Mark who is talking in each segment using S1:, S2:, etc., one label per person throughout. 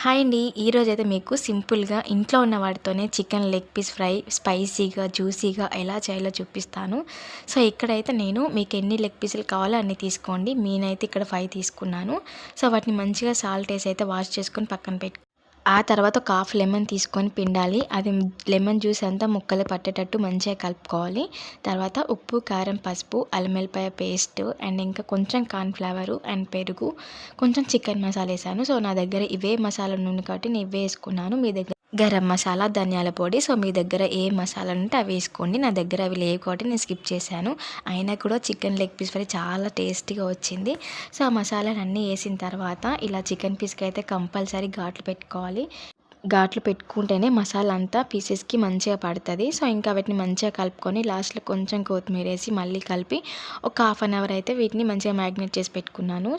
S1: Hi అండి. ఈరోజు అయితే మీకు సింపుల్గా ఇంట్లో ఉన్న వాటితోనే చికెన్ లెగ్ పీస్ ఫ్రై స్పైసీగా జ్యూసీగా ఎలా చేయాలో చూపిస్తాను. సో ఇక్కడైతే నేను మీకు ఎన్ని లెగ్ పీసులు కావాలో అన్ని తీసుకోండి. నేనైతే ఇక్కడ ఫైవ్ తీసుకున్నాను. సో వాటిని మంచిగా సాల్ట్ వేసి అయితే వాష్ చేసుకొని పక్కన పెట్టు ఆ తర్వాత ఒక హాఫ్ లెమన్ తీసుకొని పిండాలి. అది లెమన్ జ్యూస్ అంతా ముక్కలు పట్టేటట్టు మంచిగా కలుపుకోవాలి. తర్వాత ఉప్పు కారం పసుపు అల్లమెల్లిపాయ పేస్ట్ అండ్ ఇంకా కొంచెం కార్న్ఫ్లవరు అండ్ పెరుగు. కొంచెం చికెన్ మసాలా వేసాను. సో నా దగ్గర ఇవే మసాలా నూనె కాబట్టి నేను ఇవే వేసుకున్నాను. మీ దగ్గర గరం మసాలా ధనియాల పొడి. సో మీ దగ్గర ఏ మసాలా ఉంటే అవి వేసుకోండి. నా దగ్గర అవి లేవు కాబట్టి నేను స్కిప్ చేశాను. అయినా కూడా చికెన్ లెగ్ పీస్ ఫ్రై చాలా టేస్టీగా వచ్చింది. సో ఆ మసాలాలు అన్నీ వేసిన తర్వాత ఇలా చికెన్ పీస్కి అయితే కంపల్సరీ ఘాట్లు పెట్టుకోవాలి. ఘాట్లు పెట్టుకుంటేనే మసాలా అంతా పీసెస్కి మంచిగా పడుతుంది. సో ఇంకా వీటిని మంచిగా కలుపుకొని లాస్ట్లో కొంచెం కొత్తిమీర వేసి మళ్ళీ కలిపి ఒక హాఫ్ అన్ అవర్ అయితే వీటిని మంచిగా మ్యాగ్నేట్ చేసి పెట్టుకున్నాను.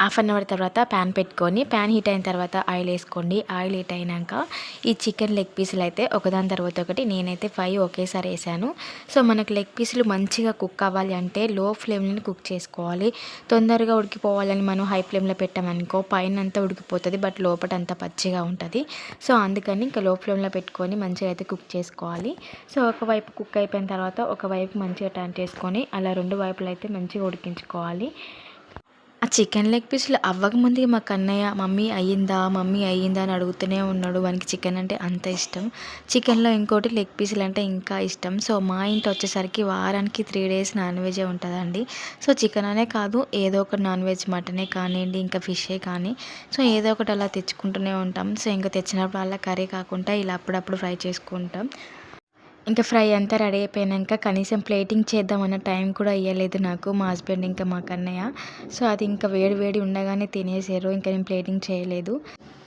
S1: హాఫ్ అన్ అవర్ తర్వాత ప్యాన్ పెట్టుకొని ప్యాన్ హీట్ అయిన తర్వాత ఆయిల్ వేసుకోండి. ఆయిల్ హీట్ అయినాక ఈ చికెన్ లెగ్ పీసులు అయితే ఒకదాని తర్వాత ఒకటి నేనైతే ఫైవ్ ఒకేసారి వేసాను. సో మనకు లెగ్ పీసులు మంచిగా కుక్ అవ్వాలి అంటే లో ఫ్లేమ్లో కుక్ చేసుకోవాలి. తొందరగా ఉడికిపోవాలని మనం హై ఫ్లేమ్లో పెట్టామనుకో పైన అంతా ఉడికిపోతుంది బట్ లోపల అంతా పచ్చిగా ఉంటుంది. సో అందుకని ఇంకా లో ఫ్లేమ్లో పెట్టుకొని మంచిగా అయితే కుక్ చేసుకోవాలి. సో ఒకవైపు కుక్ అయిపోయిన తర్వాత ఒకవైపు మంచిగా టర్న్ చేసుకొని అలా రెండు వైపులు అయితే మంచిగా ఉడికించుకోవాలి. చికెన్ లెగ్ పీసులు అవ్వకముందే మా కన్నయ్య మమ్మీ అయ్యిందా? మమ్మీ అయ్యిందా? అని అడుగుతూనే ఉన్నాడు. వానికి చికెన్ అంటే అంత ఇష్టం. చికెన్లో ఇంకోటి లెగ్ పీసులు అంటే ఇంకా ఇష్టం. సో మా ఇంటి వచ్చేసరికి వారానికి త్రీ డేస్ నాన్ వెజే ఉంటుందండి. సో చికెన్ అనే కాదు ఏదో ఒక నాన్ వెజ్ మటనే కానివ్వండి ఇంకా ఫిషే కానీ. సో ఏదో ఒకటి అలా తెచ్చుకుంటూనే ఉంటాం. సో ఇంకా తెచ్చినప్పుడు అలా కర్రీ కాకుండా ఇలా అప్పుడప్పుడు ఫ్రై చేసుకుంటాం. ఇంకా ఫ్రై అంతా రెడీ అయిపోయాక కనీసం ప్లేటింగ్ చేద్దామన్న టైం కూడా ఇవ్వలేదు నాకు మా హస్బెండ్ ఇంకా మా కన్నయ్య. సో అది ఇంకా వేడి వేడి ఉండగానే తినేసారు ఇంకా నేను ప్లేటింగ్ చేయలేదు.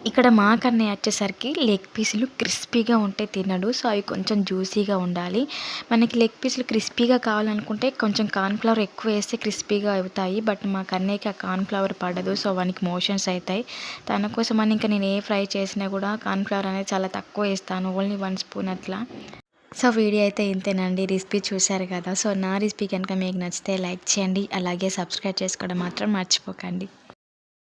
S1: ఇక్కడ మా కన్నయ్య వచ్చేసరికి లెగ్ పీసులు క్రిస్పీగా ఉంటే తినడు సో అవి కొంచెం జ్యూసీగా ఉండాలి. మనకి లెగ్ పీసులు క్రిస్పీగా కావాలనుకుంటే కొంచెం కార్న్ఫ్లవర్ ఎక్కువ వేస్తే క్రిస్పీగా అవుతాయి బట్ మా కన్నయ్యకి ఆ కార్న్ఫ్లవర్ పడదు సో వానికి మోషన్స్ అవుతాయి. తన కోసం అని ఇంకా నేను ఏ ఫ్రై చేసినా కూడా కార్న్ఫ్లవర్ అనేది చాలా తక్కువ వేస్తాను ఓన్లీ వన్ స్పూన్ అట్లా. సో వీడియో అయితే ఇంతేనండి. రెసిపీ చూశారు కదా. సో నా రెసిపీ కనుక మీకు నచ్చితే లైక్ చేయండి. అలాగే సబ్స్క్రైబ్ చేసుకోవడం మాత్రం మర్చిపోకండి.